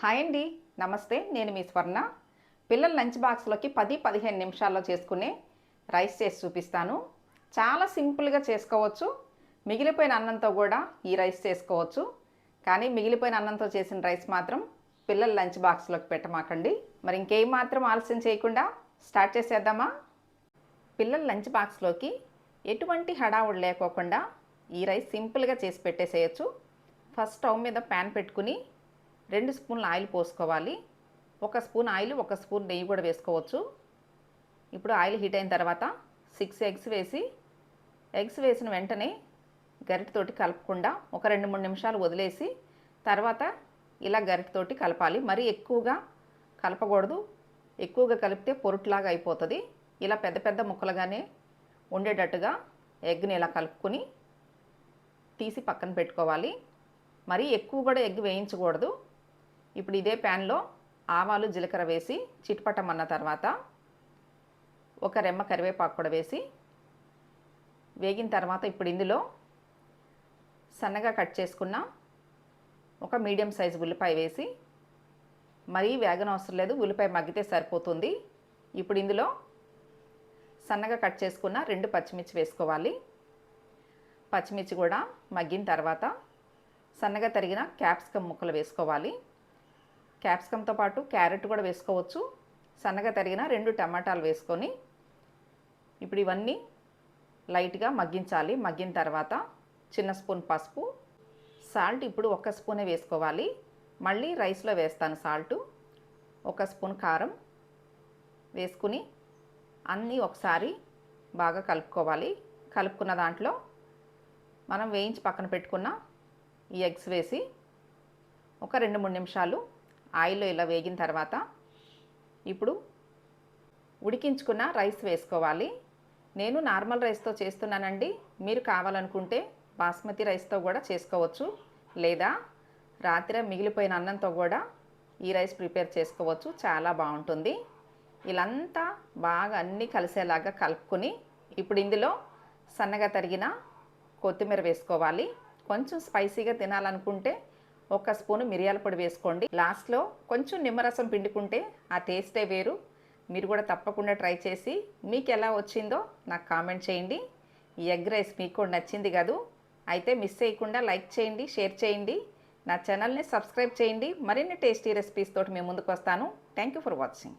Hi అండి. నమస్తే. నేను మీ స్వర్ణ. పిల్లల లంచ్ బాక్స్లోకి పది పదిహేను నిమిషాల్లో చేసుకునే రైస్ చేసి చూపిస్తాను. చాలా సింపుల్గా చేసుకోవచ్చు. మిగిలిపోయిన అన్నంతో కూడా ఈ రైస్ చేసుకోవచ్చు. కానీ మిగిలిపోయిన అన్నంతో చేసిన రైస్ మాత్రం పిల్లల లంచ్ బాక్స్లోకి పెట్టమాకండి. మరి ఇంకేం మాత్రం ఆలస్యం చేయకుండా స్టార్ట్ చేసేద్దామా? పిల్లల లంచ్ బాక్స్లోకి ఎటువంటి హడావుడు లేకోకుండా ఈ రైస్ సింపుల్గా చేసి పెట్టేసేయచ్చు. ఫస్ట్ స్టవ్ మీద ప్యాన్ పెట్టుకుని రెండు స్పూన్ల ఆయిల్ పోసుకోవాలి. ఒక స్పూన్ ఆయిల్ ఒక స్పూన్ నెయ్యి కూడా వేసుకోవచ్చు. ఇప్పుడు ఆయిల్ హీట్ అయిన తర్వాత సిక్స్ ఎగ్స్ వేసి ఎగ్స్ వేసిన వెంటనే గరిటతోటి కలపకుండా ఒక రెండు మూడు నిమిషాలు వదిలేసి తర్వాత ఇలా గరిటతోటి కలపాలి. మరీ ఎక్కువగా కలపకూడదు. ఎక్కువగా కలిపితే పొరుట్లాగా అయిపోతుంది. ఇలా పెద్ద పెద్ద ముక్కలుగానే ఉండేటట్టుగా ఎగ్ని ఇలా కలుపుకొని తీసి పక్కన పెట్టుకోవాలి. మరీ ఎక్కువ కూడా ఎగ్ వేయించకూడదు. ఇప్పుడు ఇదే ప్యాన్లో ఆవాలు జీలకర్ర వేసి చిట్పటమన్న తర్వాత ఒక రెమ్మ కరివేపాకు కూడా వేసి వేగిన తర్వాత ఇప్పుడు ఇందులో సన్నగా కట్ చేసుకున్న ఒక మీడియం సైజు ఉల్లిపాయ వేసి మరీ వేగన అవసరం లేదు ఉల్లిపాయ మగ్గితే సరిపోతుంది. ఇప్పుడు ఇందులో సన్నగా కట్ చేసుకున్న రెండు పచ్చిమిర్చి వేసుకోవాలి. పచ్చిమిర్చి కూడా మగ్గిన తర్వాత సన్నగా తరిగిన క్యాప్సికమ్ ముక్కలు వేసుకోవాలి. క్యాప్సికంతో పాటు క్యారెట్ కూడా వేసుకోవచ్చు. సన్నగా తరిగిన రెండు టమాటాలు వేసుకొని ఇప్పుడు ఇవన్నీ లైట్గా మగ్గించాలి. మగ్గిన తర్వాత చిన్న స్పూన్ పసుపు సాల్ట్ ఇప్పుడు ఒక స్పూనే వేసుకోవాలి. మళ్ళీ రైస్లో వేస్తాను సాల్టు ఒక స్పూన్ కారం వేసుకుని అన్నీ ఒకసారి బాగా కలుపుకోవాలి. కలుపుకున్న దాంట్లో మనం వేయించి పక్కన పెట్టుకున్న ఈ ఎగ్స్ వేసి ఒక రెండు మూడు నిమిషాలు ఆయిల్లో ఇలా వేగిన తర్వాత ఇప్పుడు ఉడికించుకున్న రైస్ వేసుకోవాలి. నేను నార్మల్ రైస్తో చేస్తున్నానండి. మీరు కావాలనుకుంటే బాస్మతి రైస్తో కూడా చేసుకోవచ్చు. లేదా రాత్రి మిగిలిపోయిన అన్నంతో కూడా ఈ రైస్ ప్రిపేర్ చేసుకోవచ్చు. చాలా బాగుంటుంది. ఇలాంతా బాగా అన్నీ కలిసేలాగా కలుపుకొని ఇప్పుడు ఇందులో సన్నగా తరిగిన కొత్తిమీర వేసుకోవాలి. కొంచెం స్పైసీగా తినాలనుకుంటే ఒక స్పూను మిరియాల పొడి వేసుకోండి. లాస్ట్లో కొంచెం నిమ్మరసం పిండుకుంటే ఆ టేస్టే వేరు. మీరు కూడా తప్పకుండా ట్రై చేసి మీకు ఎలా వచ్చిందో నాకు కామెంట్ చేయండి. ఈ ఎగ్ రైస్ మీకు నచ్చింది కదూ. అయితే మిస్ చేయకుండా లైక్ చేయండి షేర్ చేయండి. నా ఛానల్ని సబ్స్క్రైబ్ చేయండి. మరిన్ని టేస్టీ రెసిపీస్ తోటి మేము ముందుకు వస్తాను. Thank you for watching.